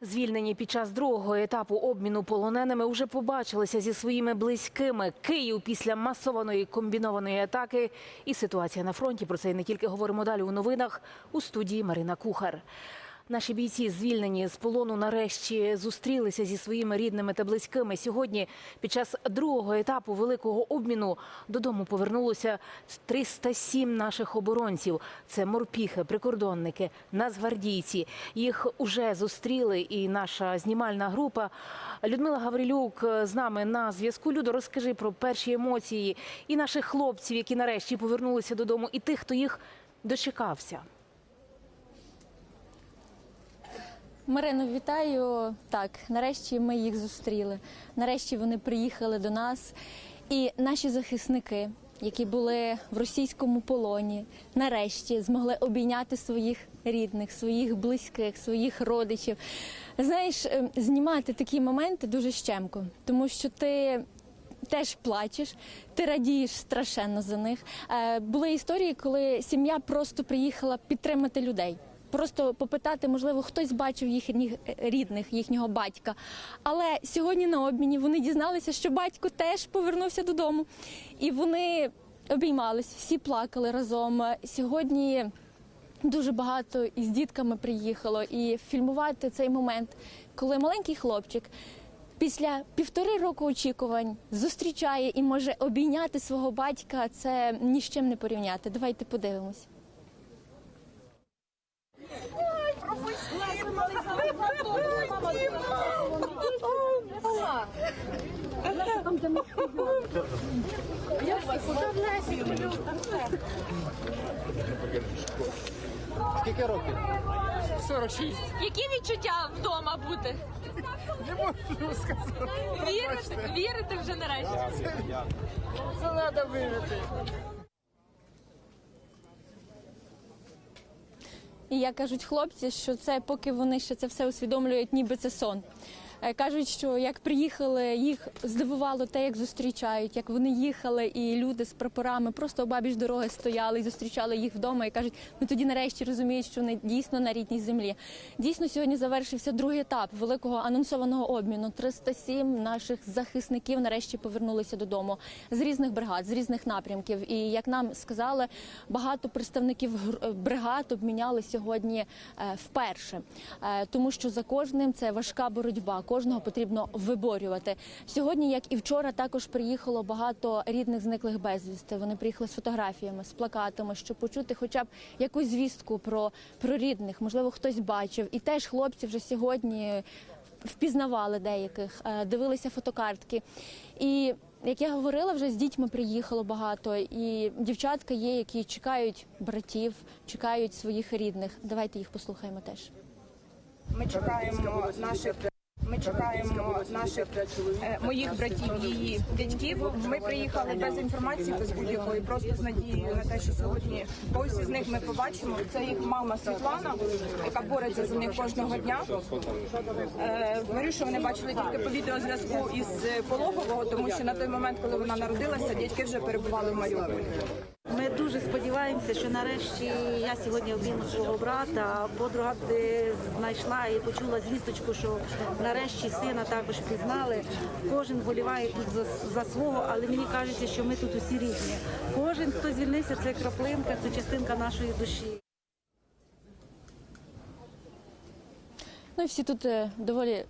Звільнені під час другого етапу обміну полоненими вже побачилися зі своїми близькими. Київ після масованої комбінованої атаки і ситуація на фронті. Про це і не тільки говоримо далі у новинах у студії Марина Кухар. Наші бійці, звільнені з полону, нарешті зустрілися зі своїми рідними та близькими. Сьогодні, під час другого етапу великого обміну, додому повернулося 307 наших оборонців. Це морпіхи, прикордонники, нацгвардійці. Їх уже зустріли, і наша знімальна група. Людмила Гаврилюк з нами на зв'язку. Людо, розкажи про перші емоції і наших хлопців, які нарешті повернулися додому, і тих, хто їх дочекався. Марино, вітаю. Так, нарешті ми їх зустріли. Нарешті вони приїхали до нас. І наші захисники, які були в російському полоні, нарешті змогли обійняти своїх рідних, своїх близьких, своїх родичів. Знаєш, е, знімати такі моменти дуже щемко, тому що ти. Теж плачеш, ти радієш страшенно за них. Е, були історії, коли сім'я просто приїхала підтримати людей просто попитати, можливо, хтось бачив їхніх рідних, їхнього батька. Але сьогодні на обміні вони дізналися, що батько теж повернувся додому, і вони обіймались, всі плакали разом. Сьогодні. Дуже багато із дітками приїхало, і фільмувати цей момент, коли маленький хлопчик після півтори року очікувань зустрічає і може обійняти свого батька, це ні з чим не порівняти. Давайте подивимось. Скільки років? 46. Які відчуття вдома бути? Не можу сказати. Вірите, вірите вже нарешті? Це треба вижити. І як кажуть хлопці, що це поки вони ще це все усвідомлюють, ніби це сон. Е, Кажуть, що як приїхали, їх здивувало те, як зустрічають, як вони їхали, і люди з прапорами просто обабіч дороги стояли і зустрічали їх вдома. І кажуть, ну тоді нарешті розуміють, що вони дійсно на рідній землі. Дійсно, сьогодні завершився другий етап великого анонсованого обміну. 307 наших захисників нарешті повернулися додому з різних бригад, з різних напрямків. І як нам сказали, багато представників бригад обміняли сьогодні е, вперше, Е, тому що за кожним це важка боротьба. Кожного потрібно виборювати. Сьогодні, як і вчора, також приїхало багато рідних зниклих безвісти. Вони приїхали з фотографіями, з плакатами, щоб почути, хоча б якусь звістку про, про рідних. Можливо, хтось бачив. І теж хлопці вже сьогодні впізнавали деяких, е, дивилися фотокартки. І як я говорила, вже з дітьми приїхало багато, і дівчатка є, які чекають братів, чекають своїх рідних. Давайте їх послухаємо теж. Ми чекаємо наших. Ми чекаємо наших е, моїх братів, її дядьків. Ми приїхали без інформації, без будь-якої, просто з надією на те, що сьогодні когось із них ми побачимо. Це їх мама Світлана, яка бореться за них кожного дня. Е, Говорю, що вони бачили тільки по відеозв'язку із пологового, тому що на той момент, коли вона народилася, дядьки вже перебували в Маріуполі. Ми дуже сподіваємося, що нарешті я сьогодні обійму свого брата. Подруга знайшла і почула звісточку, що нарешті сина також пізнали. Кожен боліває тут за, за свого, але мені кажеться, що ми тут усі різні. Кожен, хто звільнився, це краплинка, це частинка нашої душі. Ну і всі тут е, доволі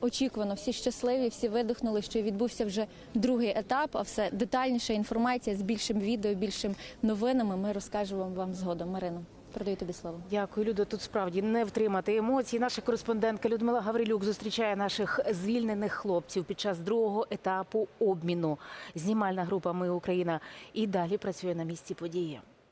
очікувано, всі щасливі, всі видихнули, що відбувся вже другий етап. А все детальніша інформація з більшим відео, більшим новинами. Ми розкажемо вам згодом. Марино, передаю тобі слово. Дякую, Людо. Тут справді не втримати емоцій. Наша кореспондентка Людмила Гаврилюк зустрічає наших звільнених хлопців під час другого етапу обміну. Знімальна група Ми Україна і далі працює на місці події.